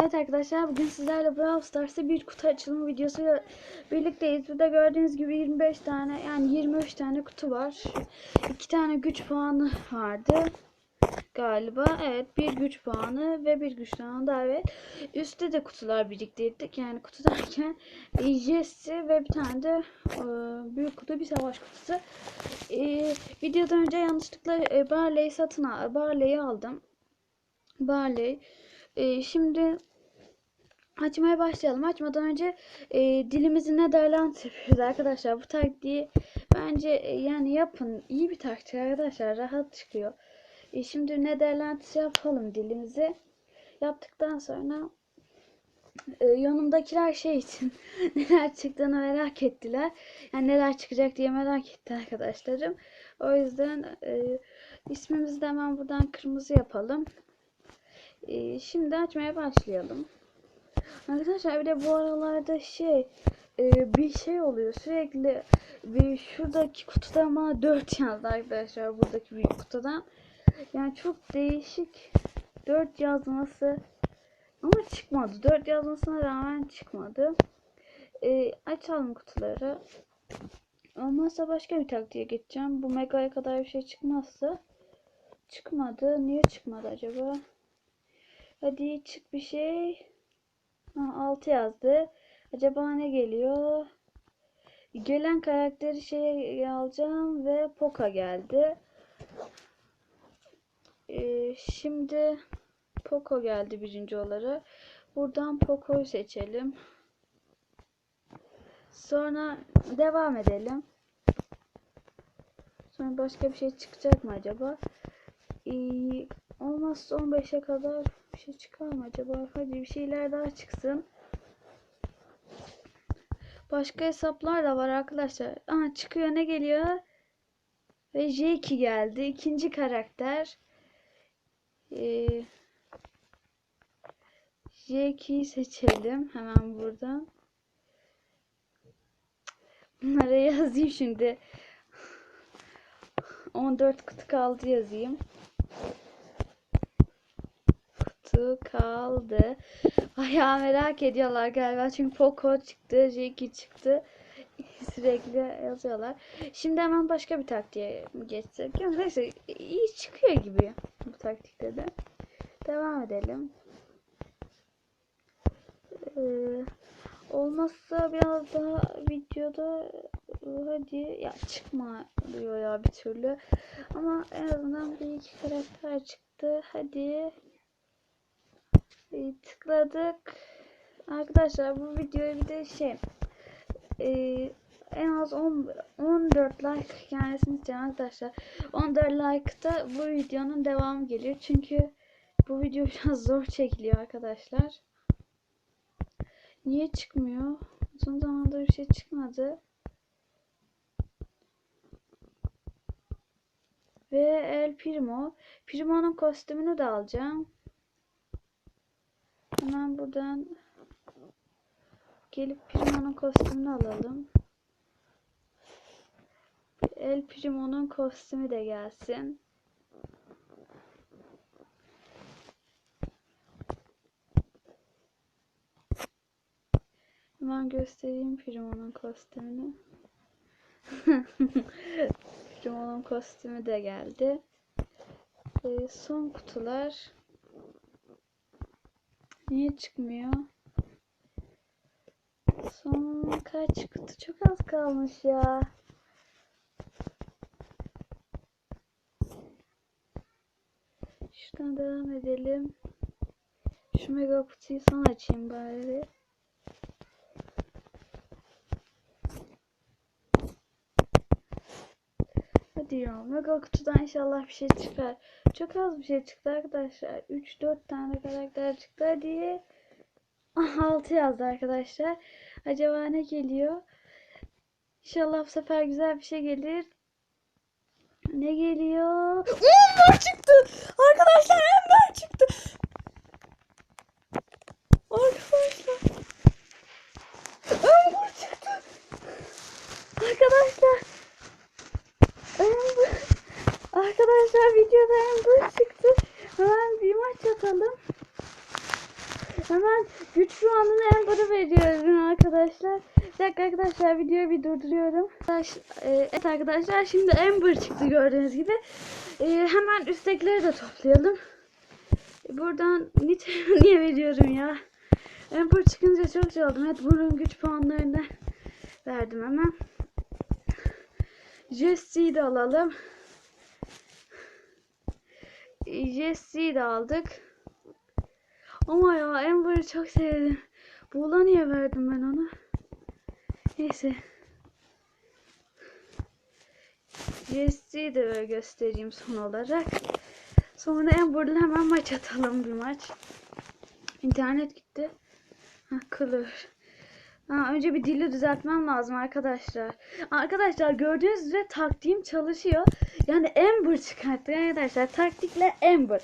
Evet arkadaşlar bugün sizlerle Brawl Stars'ta bir kutu açılımı videosuyla birlikteyiz. Burada gördüğünüz gibi 25 tane yani 23 tane kutu var. 2 tane güç puanı vardı galiba. Evet bir güç puanı ve bir güç puanı daha evet. Üstte de kutular biriktirdik. Yani kutu derken Jesse ve bir tane de e, büyük kutu bir savaş kutusu. E, videodan önce yanlışlıkla e, Barley'i satın al Barley'i aldım. Barley. E, şimdi açmaya başlayalım. Açmadan önce e, dilimizi Netherland yapıyoruz arkadaşlar. Bu taktiği bence e, yani yapın. İyi bir taktik arkadaşlar. Rahat çıkıyor. E, şimdi Netherland yapalım dilimizi. Yaptıktan sonra e, yanımdakiler şey için neler çıktığını merak ettiler. Yani neler çıkacak diye merak etti arkadaşlarım. O yüzden e, ismimizi de hemen buradan kırmızı yapalım. E, şimdi açmaya başlayalım. Arkadaşlar bir de bu aralarda şey e, bir şey oluyor sürekli bir şuradaki kutuda bana 4 yazdı arkadaşlar buradaki büyük kutudan. Yani çok değişik 4 yazması ama çıkmadı. 4 yazmasına rağmen çıkmadı. E, açalım kutuları. Olmazsa başka bir taktiğe geçeceğim. Bu megaya kadar bir şey çıkmazsa çıkmadı. Niye çıkmadı acaba? Hadi çık bir şey. Ha, 6 yazdı. Acaba ne geliyor? Gelen karakteri şey alacağım ve Poka geldi. Ee, şimdi Poco geldi birinci olarak. Buradan Poco'yu seçelim. Sonra devam edelim. Sonra başka bir şey çıkacak mı acaba? Ee, olmazsa 15'e kadar bir şey çıkar mı acaba? Hadi bir şeyler daha çıksın. Başka hesaplar da var arkadaşlar. Aa çıkıyor ne geliyor? Ve J2 geldi. İkinci karakter. Ee, J2'yi seçelim. Hemen buradan. Bunlara yazayım şimdi. 14 kutu kaldı yazayım. Kutu kaldı. Bayağı merak ediyorlar galiba. Çünkü Poco çıktı, J2 çıktı. Sürekli yazıyorlar. Şimdi hemen başka bir taktiğe geçsek. Yani neyse iyi çıkıyor gibi bu taktikte de. Devam edelim. Ee, olmazsa biraz daha videoda hadi ya çıkma diyor ya bir türlü. Ama en azından bir iki karakter çıktı. Hadi. Ee, tıkladık. Arkadaşlar bu videoya bir de şey e, en az 10, 14 like gelmesini istiyorum arkadaşlar. 14 like'da bu videonun devamı geliyor. Çünkü bu video biraz zor çekiliyor arkadaşlar. Niye çıkmıyor? Son zamanlarda bir şey çıkmadı. Ve El Primo. Primo'nun kostümünü de alacağım. Hemen buradan gelip Primo'nun kostümünü alalım. El Primo'nun kostümü de gelsin. Hemen göstereyim Primo'nun kostümünü. Primo'nun kostümü de geldi. Ee, son kutular. Niye çıkmıyor? Son kaç kutu? Çok az kalmış ya. Şuradan devam edelim. Şu mega kutuyu son açayım bari. Ya mega kutudan inşallah bir şey çıkar. Çok az bir şey çıktı arkadaşlar. 3-4 tane karakter çıktı diye. 6 yazdı arkadaşlar. Acaba ne geliyor? İnşallah bu sefer güzel bir şey gelir. Ne geliyor? Ember çıktı. Arkadaşlar Ember çıktı. Arkadaşlar. Ember çıktı. Arkadaşlar. Ember. Arkadaşlar videoda Ember çıktı. Hemen güç puanını Amber'a veriyorum arkadaşlar. Bir dakika arkadaşlar videoyu bir durduruyorum. E, Evet arkadaşlar şimdi Amber çıktı gördüğünüz gibi. E, hemen üsttekileri de toplayalım. E, Buradan niye veriyorum ya? Amber çıkınca çok şey oldum. Evet bunun güç puanlarını verdim hemen. Jesse'yi de alalım. E, Jesse'yi de aldık. Ama ya Amber'ı çok sevdim. Buğla niye verdim ben onu? Neyse. Jesse'yi de böyle göstereyim son olarak. Sonra Amber'la hemen maç atalım bir maç. İnternet gitti. Ha, kılır. Ha, önce bir dili düzeltmem lazım arkadaşlar. Arkadaşlar gördüğünüz üzere taktiğim çalışıyor. Yani Amber çıkarttı arkadaşlar. Taktikle Amber.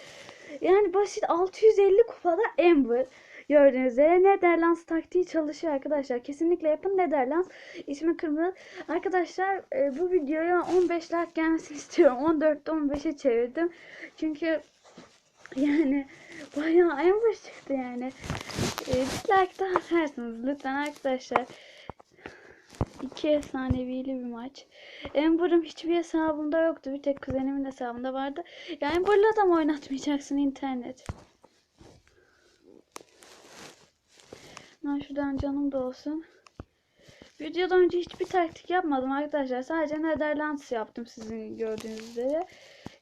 Yani basit 650 kupada Amber. Gördüğünüz üzere Netherlands taktiği çalışıyor arkadaşlar. Kesinlikle yapın Netherlands. İsmi kırmızı. Arkadaşlar e, bu videoya 15 like gelmesini istiyorum. 14'te 15'e çevirdim. Çünkü yani bayağı Amber çıktı yani. E, like daha atarsınız lütfen arkadaşlar. İki efsaneviyeli bir maç. Amber'ım hiçbir hesabımda yoktu. Bir tek kuzenimin hesabında vardı. Ya Amber'la da mı oynatmayacaksın internet? Ben şuradan canım da olsun. Videodan önce hiçbir taktik yapmadım arkadaşlar. Sadece Netherlands yaptım sizin gördüğünüz üzere.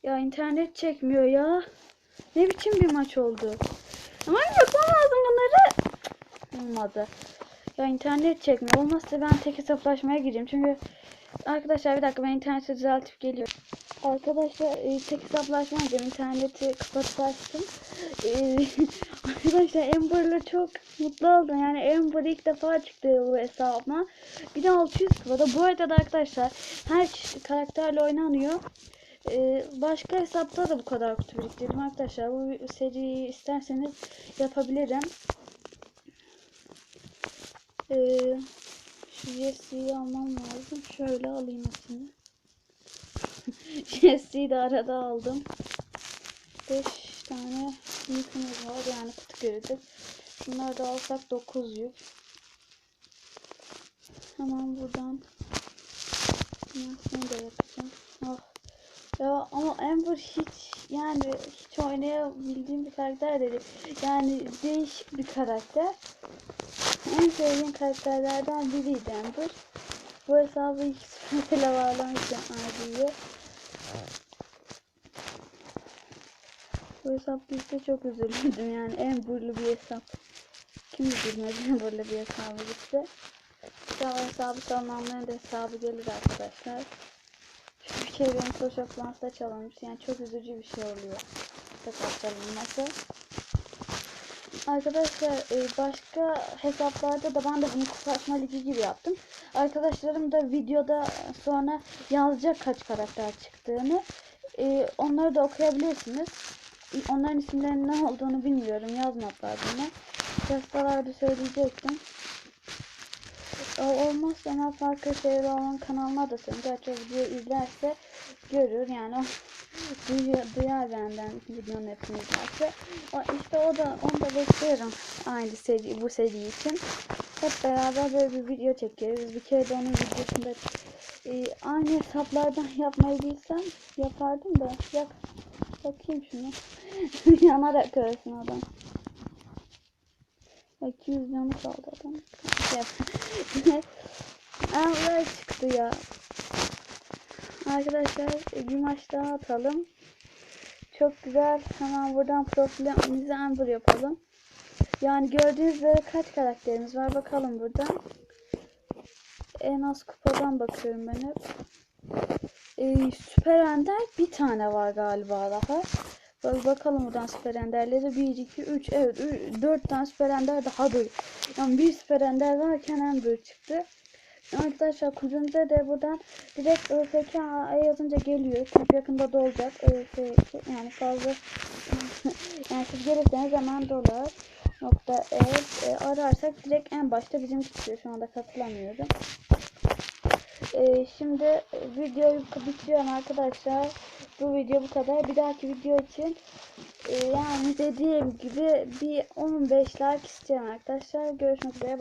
Ya internet çekmiyor ya. Ne biçim bir maç oldu. Ama yapmam lazım bunları. Olmadı. Ya internet çekmiyor. Olmazsa ben tek hesaplaşmaya gireyim. Çünkü arkadaşlar bir dakika ben interneti düzeltip geliyorum. Arkadaşlar e, tek hesaplaşmaya gireyim. İnterneti kapatıp açtım. E, arkadaşlar Amber'la çok mutlu oldum. Yani Amber ilk defa çıktı bu hesabıma. Bir de 600 kupada. Bu arada da arkadaşlar her karakterle oynanıyor. Ee, başka hesapta da bu kadar kutu biriktirdim arkadaşlar. Bu seriyi isterseniz yapabilirim. Ee, şu Jesse'yi almam lazım. Şöyle alayım hepsini. Jesse'yi de arada aldım. 5 tane yükümüz var. Yani kutu girdi. Bunları da alsak 9 yük. Hemen buradan Şunu da yapacağım. Ah. Ya ama Amber hiç yani hiç oynayabildiğim bir karakter değil. Yani değişik bir karakter. En sevdiğim karakterlerden biriydi Amber. Bu hesabı ilk mesela bağlamıştım Ardi'yi. Bu hesap gitti çok üzüldüm yani Amber'lı bir hesap. Kim üzülmez Amber'lı bir hesabı gitti. İnşallah hesabı çalınanların da hesabı gelir arkadaşlar. Bir kere benim Social Plans'ta çalınmış. Yani çok üzücü bir şey oluyor. Hesap çalınması. Arkadaşlar e, başka hesaplarda da ben de bunu kupaşma ligi gibi yaptım. Arkadaşlarım da videoda sonra yazacak kaç karakter çıktığını. E, onları da okuyabilirsiniz. E, Onların isimlerinin ne olduğunu bilmiyorum. Yazmadılar bana. Yasalarda söyleyecektim. Olmazsa hemen farklı şeyler olan kanalına da söyleyeyim. Gerçi o izlerse görür yani duyar benden videonun hepsini izlerse. O, işte o da onu da bekliyorum aynı seri bu seri için. Hep beraber böyle bir video çekeriz. Bir kere de onun videosunda e, aynı hesaplardan yapmayı bilsem yapardım da yak bakayım şunu. Yanarak ölsün adam. 200 canı kaldı adam. Amber çıktı ya. Arkadaşlar e, bir maç daha atalım. Çok güzel. Hemen buradan profilimizi Amber yapalım. Yani gördüğünüz üzere kaç karakterimiz var bakalım buradan. En az kupadan bakıyorum ben hep. Ee, Süper Ender bir tane var galiba daha. Bak bakalım buradan Süper Ender'leri 1, 2, 3, evet 4 tane Süper Ender daha duruyor. Yani bir Süper Ender varken Amber çıktı. Arkadaşlar kuzumuza de buradan direkt ÖFK yazınca geliyor. Çok yakında dolacak. ÖFK yani fazla yani siz gelirseniz hemen dolar nokta evet e, ararsak direkt en başta bizim çıkıyor. Şu anda katılamıyorum. E, şimdi videoyu bitiriyorum arkadaşlar. Bu video bu kadar. Bir dahaki video için Ee, yani dediğim gibi bir 15 like istiyorum arkadaşlar. Görüşmek üzere.